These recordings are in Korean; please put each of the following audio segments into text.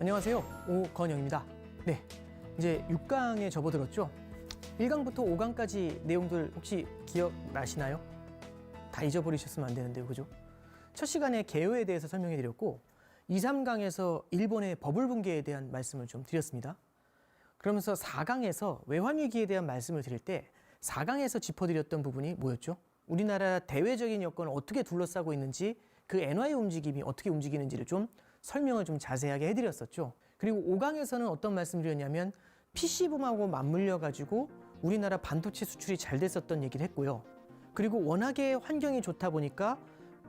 안녕하세요. 오건영입니다. 네. 이제 6강에 접어들었죠? 1강부터 5강까지 내용들 혹시 기억나시나요? 다 잊어버리셨으면 안 되는데요. 그죠? 첫 시간에 개요에 대해서 설명해 드렸고 2, 3강에서 일본의 버블 붕괴에 대한 말씀을 좀 드렸습니다. 그러면서 4강에서 외환 위기에 대한 말씀을 드릴 때 4강에서 짚어드렸던 부분이 뭐였죠? 우리나라 대외적인 여건을 어떻게 둘러싸고 있는지 그 엔화의 움직임이 어떻게 움직이는지를 좀 설명을 좀 자세하게 해드렸었죠. 그리고 5강에서는 어떤 말씀을 드렸냐면 PC붐하고 맞물려 가지고 우리나라 반도체 수출이 잘 됐었던 얘기를 했고요. 그리고 워낙에 환경이 좋다 보니까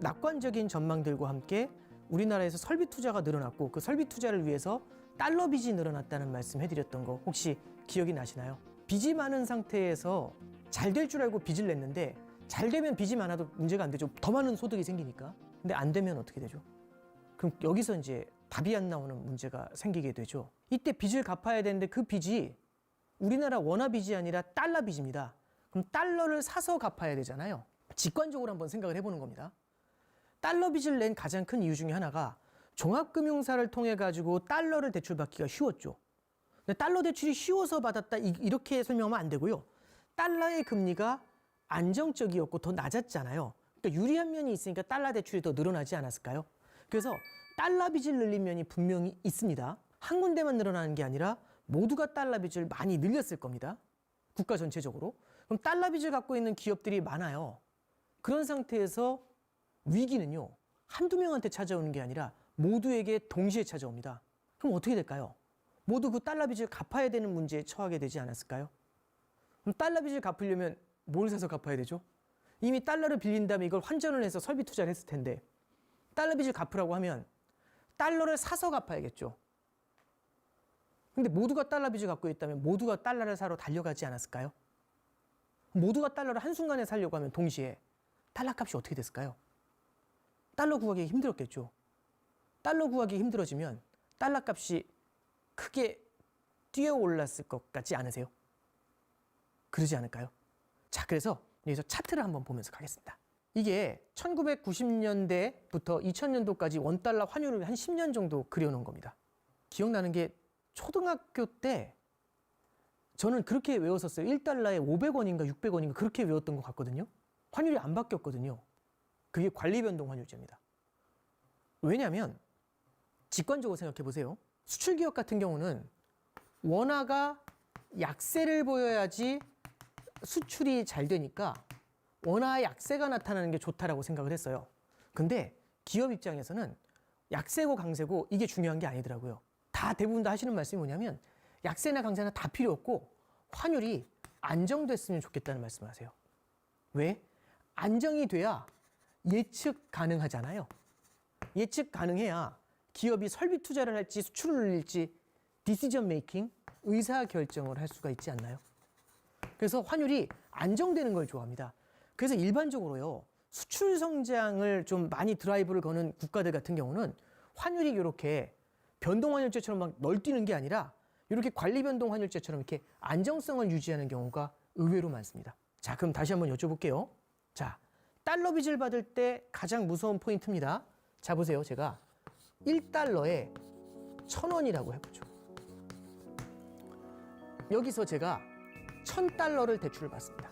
낙관적인 전망들과 함께 우리나라에서 설비 투자가 늘어났고 그 설비 투자를 위해서 달러 빚이 늘어났다는 말씀 해드렸던 거 혹시 기억이 나시나요? 빚이 많은 상태에서 잘 될 줄 알고 빚을 냈는데 잘 되면 빚이 많아도 문제가 안 되죠. 더 많은 소득이 생기니까. 근데 안 되면 어떻게 되죠? 그럼 여기서 이제 답이 안 나오는 문제가 생기게 되죠. 이때 빚을 갚아야 되는데 그 빚이 우리나라 원화 빚이 아니라 달러 빚입니다. 그럼 달러를 사서 갚아야 되잖아요. 직관적으로 한번 생각을 해보는 겁니다. 달러 빚을 낸 가장 큰 이유 중에 하나가 종합금융사를 통해 가지고 달러를 대출받기가 쉬웠죠. 근데 달러 대출이 쉬워서 받았다 이- 이렇게 설명하면 안 되고요. 달러의 금리가 안정적이었고 더 낮았잖아요. 그러니까 유리한 면이 있으니까 달러 대출이 더 늘어나지 않았을까요? 그래서 달러 빚을 늘린 면이 분명히 있습니다. 한 군데만 늘어나는 게 아니라 모두가 달러 빚을 많이 늘렸을 겁니다. 국가 전체적으로. 그럼 달러 빚을 갖고 있는 기업들이 많아요. 그런 상태에서 위기는요, 한두 명한테 찾아오는 게 아니라 모두에게 동시에 찾아옵니다. 그럼 어떻게 될까요? 모두 그 달러 빚을 갚아야 되는 문제에 처하게 되지 않았을까요? 그럼 달러 빚을 갚으려면 뭘 사서 갚아야 되죠? 이미 달러를 빌린 다음에 이걸 환전을 해서 설비 투자를 했을 텐데 달러 빚을 갚으라고 하면 달러를 사서 갚아야겠죠. 근데 모두가 달러 빚을 갖고 있다면 모두가 달러를 사러 달려가지 않았을까요? 모두가 달러를 한순간에 살려고 하면 동시에 달러 값이 어떻게 됐을까요? 달러 구하기 힘들었겠죠. 달러 구하기 힘들어지면 달러 값이 크게 뛰어 올랐을 것 같지 않으세요? 그러지 않을까요? 자, 그래서 여기서 차트를 한번 보면서 가겠습니다. 이게 1990년대부터 2000년도까지 원달러 환율을 한 10년 정도 그려놓은 겁니다. 기억나는 게 초등학교 때 저는 그렇게 외웠었어요. 1달러에 500원인가 600원인가 그렇게 외웠던 것 같거든요. 환율이 안 바뀌었거든요. 그게 관리 변동 환율제입니다. 왜냐하면 직관적으로 생각해 보세요. 수출 기업 같은 경우는 원화가 약세를 보여야지 수출이 잘 되니까 원화의 약세가 나타나는 게 좋다라고 생각을 했어요. 근데 기업 입장에서는 약세고 강세고 이게 중요한 게 아니더라고요. 다 대부분 다 하시는 말씀이 뭐냐면 약세나 강세나 다 필요 없고 환율이 안정됐으면 좋겠다는 말씀을 하세요. 왜? 안정이 돼야 예측 가능하잖아요. 예측 가능해야 기업이 설비 투자를 할지 수출을 늘릴지 디시전 메이킹 의사 결정을 할 수가 있지 않나요? 그래서 환율이 안정되는 걸 좋아합니다. 그래서 일반적으로요 수출 성장을 좀 많이 드라이브를 거는 국가들 같은 경우는 환율이 이렇게 변동 환율제처럼 막 널뛰는 게 아니라 이렇게 관리 변동 환율제처럼 이렇게 안정성을 유지하는 경우가 의외로 많습니다. 자, 그럼 다시 한번 여쭤볼게요. 자, 달러 빚을 받을 때 가장 무서운 포인트입니다. 자, 보세요. 제가 1달러에 1000원이라고 해보죠. 여기서 제가 1000달러를 대출을 받습니다.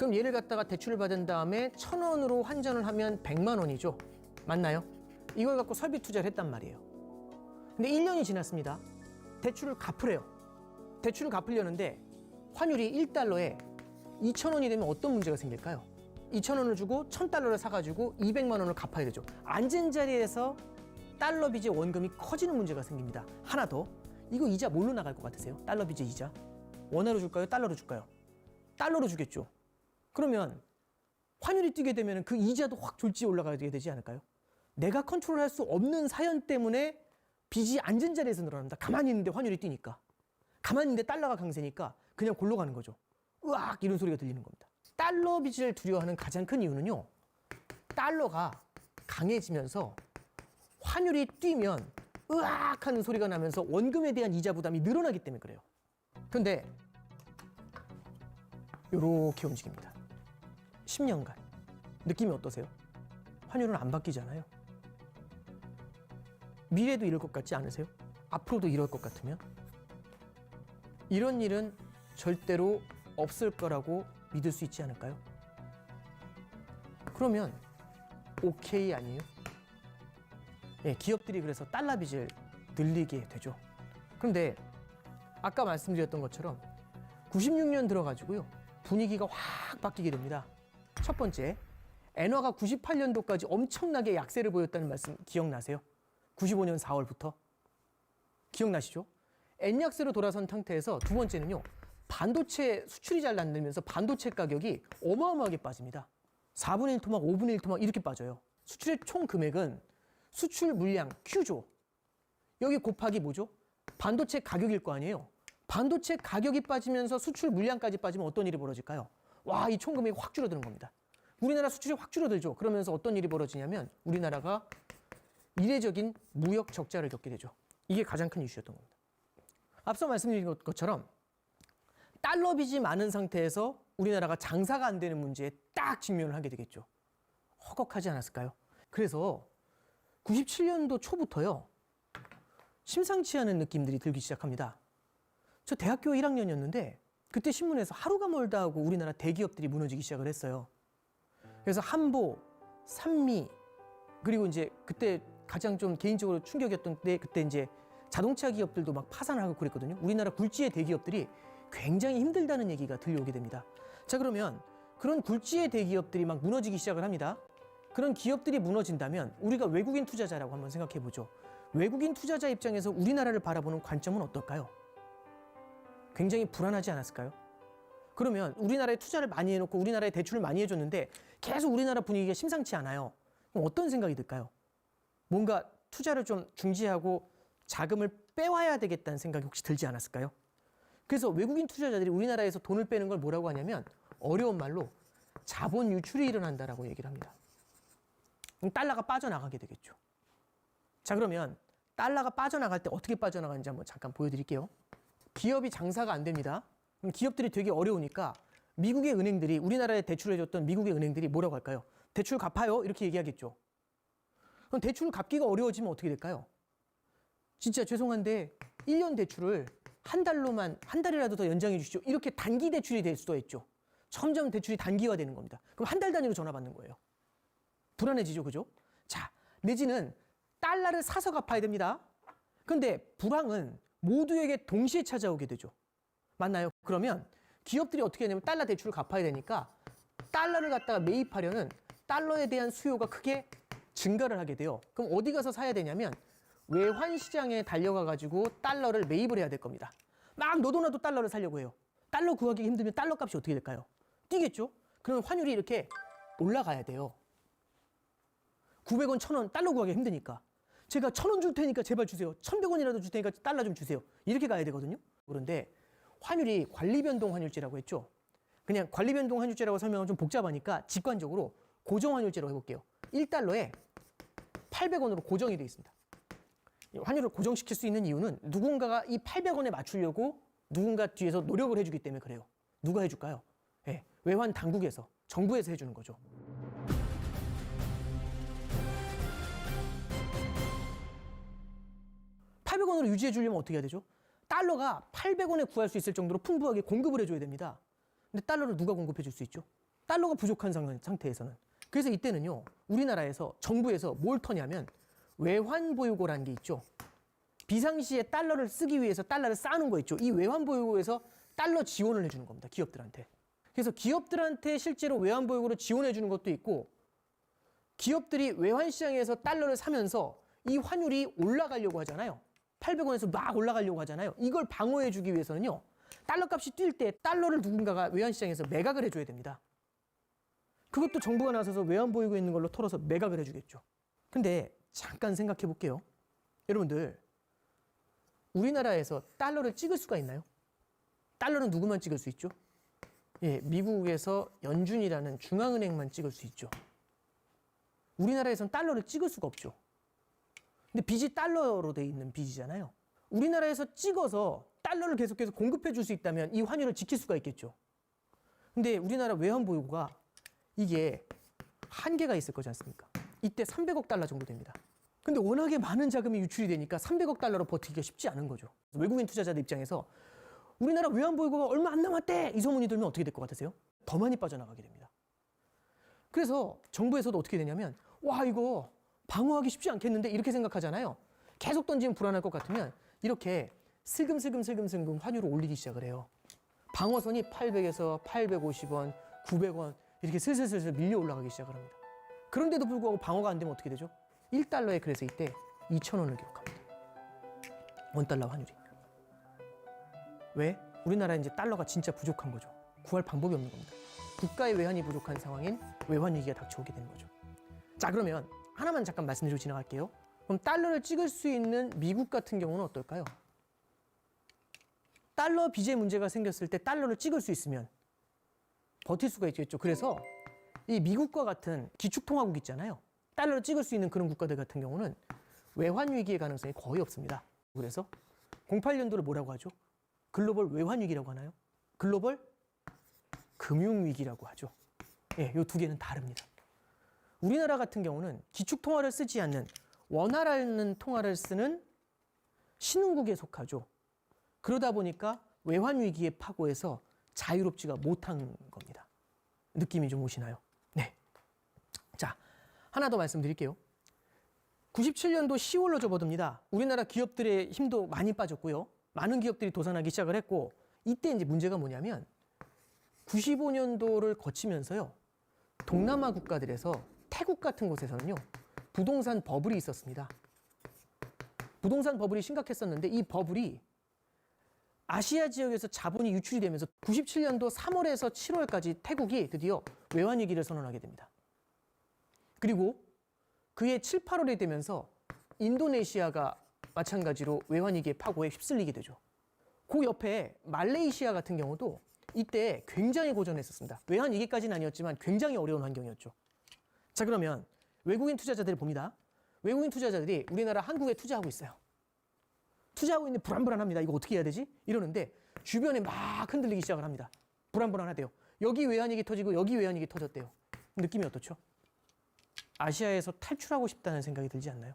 그럼 얘를 갖다가 대출을 받은 다음에 1000원으로 환전을 하면 100만 원이죠. 맞나요? 이걸 갖고 설비 투자를 했단 말이에요. 근데 1년이 지났습니다. 대출을 갚으래요. 대출을 갚으려는데 환율이 1달러에 2,000원이 되면 어떤 문제가 생길까요? 2,000원을 주고 1,000달러를 사가지고 200만 원을 갚아야 되죠. 앉은 자리에서 달러 빚의 원금이 커지는 문제가 생깁니다. 하나 더. 이거 이자 뭘로 나갈 것 같으세요? 달러 빚의 이자. 원화로 줄까요? 달러로 줄까요? 달러로 주겠죠. 그러면 환율이 뛰게 되면 그 이자도 확 졸지 올라가게 되지 않을까요? 내가 컨트롤할 수 없는 사연 때문에 빚이 앉은 자리에서 늘어납니다. 가만히 있는데 환율이 뛰니까. 가만히 있는데 달러가 강세니까 그냥 골로 가는 거죠. 으악 이런 소리가 들리는 겁니다. 달러 빚을 두려워하는 가장 큰 이유는요. 달러가 강해지면서 환율이 뛰면 으악 하는 소리가 나면서 원금에 대한 이자 부담이 늘어나기 때문에 그래요. 근데 이렇게 움직입니다. 10년간. 느낌이 어떠세요? 환율은 안 바뀌잖아요. 미래도 이럴 것 같지 않으세요? 앞으로도 이럴 것 같으면? 이런 일은 절대로 없을 거라고 믿을 수 있지 않을까요? 그러면 오케이 아니에요? 예, 기업들이 그래서 달러 빚을 늘리게 되죠. 그런데 아까 말씀드렸던 것처럼 96년 들어가지고요 분위기가 확 바뀌게 됩니다. 첫 번째, 엔화가 98년도까지 엄청나게 약세를 보였다는 말씀 기억나세요? 95년 4월부터 기억나시죠? 엔 약세로 돌아선 상태에서 두 번째는요 반도체 수출이 잘 안 되면서 반도체 가격이 어마어마하게 빠집니다. 4분의 1 토막, 5분의 1 토막 이렇게 빠져요. 수출의 총 금액은 수출 물량 Q죠. 여기 곱하기 뭐죠? 반도체 가격일 거 아니에요. 반도체 가격이 빠지면서 수출 물량까지 빠지면 어떤 일이 벌어질까요? 와, 이 총 금액이 확 줄어드는 겁니다. 우리나라 수출이 확 줄어들죠. 그러면서 어떤 일이 벌어지냐면 우리나라가 이례적인 무역 적자를 겪게 되죠. 이게 가장 큰 이슈였던 겁니다. 앞서 말씀드린 것- 것처럼 달러 빚이 많은 상태에서 우리나라가 장사가 안 되는 문제에 딱 직면을 하게 되겠죠. 허걱하지 않았을까요? 그래서 97년도 초부터요. 심상치 않은 느낌들이 들기 시작합니다. 저 대학교 1학년이었는데 그때 신문에서 하루가 멀다 하고 우리나라 대기업들이 무너지기 시작을 했어요. 그래서 한보, 산미 그리고 이제 그때 가장 좀 개인적으로 충격이었던 때 그때 이제 자동차 기업들도 막 파산하고 그랬거든요. 우리나라 굴지의 대기업들이 굉장히 힘들다는 얘기가 들려오게 됩니다. 자 그러면 그런 굴지의 대기업들이 막 무너지기 시작을 합니다. 그런 기업들이 무너진다면 우리가 외국인 투자자라고 한번 생각해 보죠. 외국인 투자자 입장에서 우리나라를 바라보는 관점은 어떨까요? 굉장히 불안하지 않았을까요? 그러면 우리나라에 투자를 많이 해놓고 우리나라에 대출을 많이 해줬는데 계속 우리나라 분위기가 심상치 않아요. 그럼 어떤 생각이 들까요? 뭔가 투자를 좀 중지하고 자금을 빼와야 되겠다는 생각이 혹시 들지 않았을까요? 그래서 외국인 투자자들이 우리나라에서 돈을 빼는 걸 뭐라고 하냐면 어려운 말로 자본 유출이 일어난다라고 얘기를 합니다. 달러가 빠져나가게 되겠죠. 자 그러면 달러가 빠져나갈 때 어떻게 빠져나가는지 한번 잠깐 보여드릴게요. 기업이 장사가 안 됩니다. 그럼 기업들이 되게 어려우니까 미국의 은행들이 우리나라에 대출해줬던 미국의 은행들이 뭐라고 할까요? 대출 갚아요 이렇게 얘기하겠죠. 그럼 대출을 갚기가 어려워지면 어떻게 될까요? 진짜 죄송한데 1년 대출을 한 달로만 한 달이라도 더 연장해 주시죠. 이렇게 단기 대출이 될 수도 있죠. 점점 대출이 단기화되는 겁니다. 그럼 한 달 단위로 전화 받는 거예요. 불안해지죠, 그죠? 자, 내지는 달러를 사서 갚아야 됩니다. 근데 불황은 모두에게 동시에 찾아오게 되죠. 맞나요? 그러면 기업들이 어떻게 하냐면 달러 대출을 갚아야 되니까 달러를 갖다가 매입하려는 달러에 대한 수요가 크게 증가를 하게 돼요. 그럼 어디 가서 사야 되냐면 외환 시장에 달려가 가지고 달러를 매입을 해야 될 겁니다. 막 너도나도 달러를 사려고 해요. 달러 구하기 힘들면 달러 값이 어떻게 될까요? 뛰겠죠? 그러면 환율이 이렇게 올라가야 돼요. 900원, 1000원 달러 구하기 힘드니까. 제가 1000원 줄 테니까 제발 주세요. 1100원이라도 줄 테니까 달러 좀 주세요. 이렇게 가야 되거든요. 그런데 환율이 관리 변동 환율제라고 했죠. 그냥 관리 변동 환율제라고 설명은 좀 복잡하니까 직관적으로 고정 환율제로 해볼게요. 1달러에 800원으로 고정이 되어 있습니다. 이 환율을 고정시킬 수 있는 이유는 누군가가 이 800원에 맞추려고 누군가 뒤에서 노력을 해주기 때문에 그래요. 누가 해줄까요? 예, 외환 당국에서 정부에서 해주는 거죠. 원으로 유지해 주려면 어떻게 해야 되죠? 달러가 800원에 구할 수 있을 정도로 풍부하게 공급을 해줘야 됩니다. 근데 달러를 누가 공급해 줄 수 있죠? 달러가 부족한 상- 상태에서는. 그래서 이때는요, 우리나라에서 정부에서 뭘 터냐면 외환 보유고라는 게 있죠. 비상시에 달러를 쓰기 위해서 달러를 쌓는 거 있죠. 이 외환 보유고에서 달러 지원을 해주는 겁니다. 기업들한테. 그래서 기업들한테 실제로 외환 보유고를 지원해 주는 것도 있고 기업들이 외환 시장에서 달러를 사면서 이 환율이 올라가려고 하잖아요. 800원에서 막 올라가려고 하잖아요. 이걸 방어해 주기 위해서는요. 달러 값이 뛸 때 달러를 누군가가 외환 시장에서 매각을 해줘야 됩니다. 그것도 정부가 나서서 외환 보유고 있는 걸로 털어서 매각을 해주겠죠. 근데 잠깐 생각해 볼게요. 여러분들, 우리나라에서 달러를 찍을 수가 있나요? 달러는 누구만 찍을 수 있죠? 예, 미국에서 연준이라는 중앙은행만 찍을 수 있죠. 우리나라에선 달러를 찍을 수가 없죠. 근데 빚이 달러로 돼 있는 빚이잖아요. 우리나라에서 찍어서 달러를 계속해서 공급해 줄 수 있다면 이 환율을 지킬 수가 있겠죠. 근데 우리나라 외환 보유고가 이게 한계가 있을 거지 않습니까? 이때 300억 달러 정도 됩니다. 근데 워낙에 많은 자금이 유출이 되니까 300억 달러로 버티기가 쉽지 않은 거죠. 외국인 투자자들 입장에서 우리나라 외환 보유고가 얼마 안 남았대 이 소문이 들면 어떻게 될 것 같으세요? 더 많이 빠져나가게 됩니다. 그래서 정부에서도 어떻게 되냐면 와 이거 방어하기 쉽지 않겠는데 이렇게 생각하잖아요. 계속 던지면 불안할 것 같으면 이렇게 슬금슬금 슬금슬금 환율을 올리기 시작을 해요. 방어선이 800에서 850원, 900원 이렇게 슬슬슬슬 밀려 올라가기 시작을 합니다. 그런데도 불구하고 방어가 안 되면 어떻게 되죠? 1달러에 그래서 이때 2,000원을 기록합니다. 원달러 환율이. 왜? 우리나라 이제 달러가 진짜 부족한 거죠. 구할 방법이 없는 겁니다. 국가의 외환이 부족한 상황인 외환 위기가 닥쳐오게 되는 거죠. 자, 그러면 하나만 잠깐 말씀드리고 지나갈게요. 그럼 달러를 찍을 수 있는 미국 같은 경우는 어떨까요? 달러 빚의 문제가 생겼을 때 달러를 찍을 수 있으면 버틸 수가 있겠죠. 그래서 이 미국과 같은 기축통화국 있잖아요. 달러를 찍을 수 있는 그런 국가들 같은 경우는 외환 위기의 가능성이 거의 없습니다. 그래서 08년도를 뭐라고 하죠? 글로벌 외환 위기라고 하나요? 글로벌 금융 위기라고 하죠. 예, 이두 개는 다릅니다. 우리나라 같은 경우는 기축 통화를 쓰지 않는 원화라는 통화를 쓰는 신흥국에 속하죠. 그러다 보니까 외환 위기의 파고에서 자유롭지가 못한 겁니다. 느낌이 좀 오시나요? 네. 자, 하나 더 말씀드릴게요. 97년도 10월로 접어듭니다. 우리나라 기업들의 힘도 많이 빠졌고요. 많은 기업들이 도산하기 시작을 했고 이때 이제 문제가 뭐냐면 95년도를 거치면서요. 동남아 국가들에서 태국 같은 곳에서는요. 부동산 버블이 있었습니다. 부동산 버블이 심각했었는데 이 버블이 아시아 지역에서 자본이 유출이 되면서 97년도 3월에서 7월까지 태국이 드디어 외환 위기를 선언하게 됩니다. 그리고 그해 7, 8월이 되면서 인도네시아가 마찬가지로 외환 위기의 파고에 휩쓸리게 되죠. 그 옆에 말레이시아 같은 경우도 이때 굉장히 고전했었습니다. 외환 위기까지는 아니었지만 굉장히 어려운 환경이었죠. 자 그러면 외국인 투자자들을 봅니다. 외국인 투자자들이 우리나라 한국에 투자하고 있어요. 투자하고 있는데 불안불안합니다. 이거 어떻게 해야 되지? 이러는데 주변에 막 흔들리기 시작을 합니다. 불안불안하대요. 여기 외환위기 터지고 여기 외환위기 터졌대요. 느낌이 어떻죠? 아시아에서 탈출하고 싶다는 생각이 들지 않나요?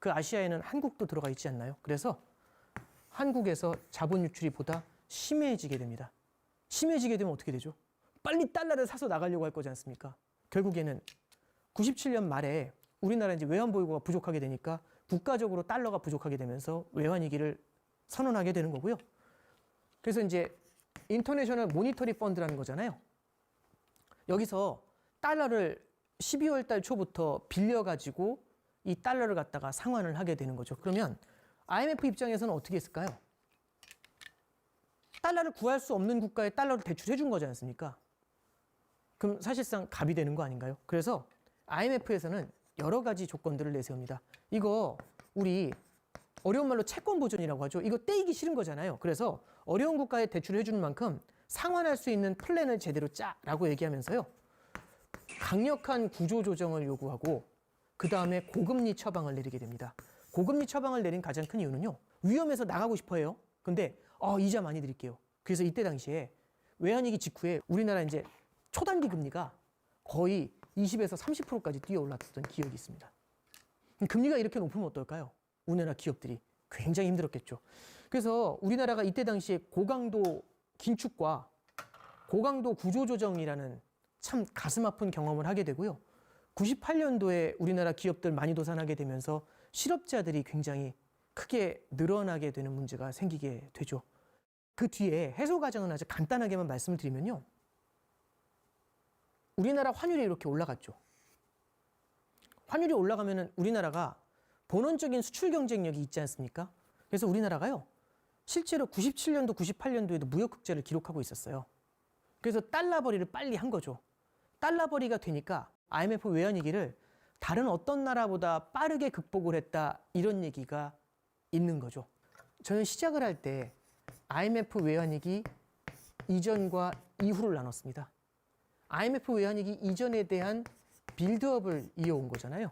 그 아시아에는 한국도 들어가 있지 않나요? 그래서 한국에서 자본 유출이 보다 심해지게 됩니다. 심해지게 되면 어떻게 되죠? 빨리 달러를 사서 나가려고 할 거지 않습니까? 결국에는 97년 말에 우리나라 이제 외환 보유고가 부족하게 되니까 국가적으로 달러가 부족하게 되면서 외환 위기를 선언하게 되는 거고요. 그래서 이제 인터내셔널 모니터리 펀드라는 거잖아요. 여기서 달러를 12월 달 초부터 빌려 가지고 이 달러를 갖다가 상환을 하게 되는 거죠. 그러면 IMF 입장에서는 어떻게 했을까요? 달러를 구할 수 없는 국가에 달러를 대출해 준 거지 않습니까? 그럼 사실상 갑이 되는 거 아닌가요? 그래서 IMF에서는 여러 가지 조건들을 내세웁니다. 이거 우리 어려운 말로 채권 보존이라고 하죠. 이거 떼이기 싫은 거잖아요. 그래서 어려운 국가에 대출을 해주는 만큼 상환할 수 있는 플랜을 제대로 짜라고 얘기하면서요. 강력한 구조 조정을 요구하고 그 다음에 고금리 처방을 내리게 됩니다. 고금리 처방을 내린 가장 큰 이유는요. 위험해서 나가고 싶어요. 근데 어, 이자 많이 드릴게요. 그래서 이때 당시에 외환위기 직후에 우리나라 이제 초단기 금리가 거의 20에서 30%까지 뛰어 올랐던 기억이 있습니다. 금리가 이렇게 높으면 어떨까요? 우리나라 기업들이 굉장히 힘들었겠죠. 그래서 우리나라가 이때 당시에 고강도 긴축과 고강도 구조조정이라는 참 가슴 아픈 경험을 하게 되고요. 98년도에 우리나라 기업들 많이 도산하게 되면서 실업자들이 굉장히 크게 늘어나게 되는 문제가 생기게 되죠. 그 뒤에 해소 과정은 아주 간단하게만 말씀을 드리면요. 우리나라 환율이 이렇게 올라갔죠. 환율이 올라가면은 우리나라가 본원적인 수출 경쟁력이 있지 않습니까? 그래서 우리나라가요. 실제로 97년도, 98년도에도 무역 흑자를 기록하고 있었어요. 그래서 달러 벌이를 빨리 한 거죠. 달러 벌이가 되니까 IMF 외환위기를 다른 어떤 나라보다 빠르게 극복을 했다 이런 얘기가 있는 거죠. 저는 시작을 할 때 IMF 외환위기 이전과 이후를 나눴습니다. IMF 외환위기 이전에 대한 빌드업을 이어온 거잖아요.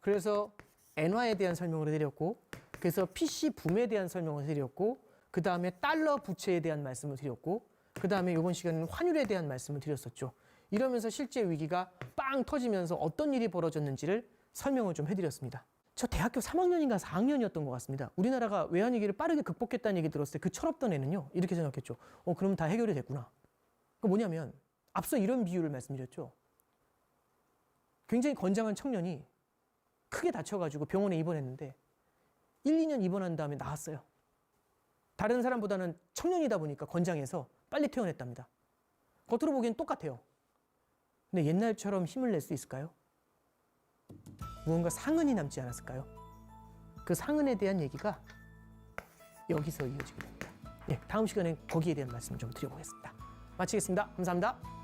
그래서 엔화에 대한 설명을 해드렸고, 그래서 PC 붐에 대한 설명을 해드렸고, 그 다음에 달러 부채에 대한 말씀을 드렸고, 그 다음에 이번 시간에는 환율에 대한 말씀을 드렸었죠. 이러면서 실제 위기가 빵 터지면서 어떤 일이 벌어졌는지를 설명을 좀 해드렸습니다. 저 대학교 3학년인가 4학년이었던 것 같습니다. 우리나라가 외환위기를 빠르게 극복했다는 얘기 들었을 때 그 철없던 애는요 이렇게 생각했죠. 어 그럼 다 해결이 됐구나. 그 뭐냐면 앞서 이런 비유를 말씀드렸죠. 굉장히 건장한 청년이 크게 다쳐가지고 병원에 입원했는데 1, 2년 입원한 다음에 나았어요. 다른 사람보다는 청년이다 보니까 건장해서 빨리 퇴원했답니다. 겉으로 보기엔 똑같아요. 근데 옛날처럼 힘을 낼 수 있을까요? 무언가 상흔이 남지 않았을까요? 그 상흔에 대한 얘기가 여기서 이어지게 됩니다. 예, 다음 시간에 거기에 대한 말씀을 좀 드려보겠습니다. 마치겠습니다. 감사합니다.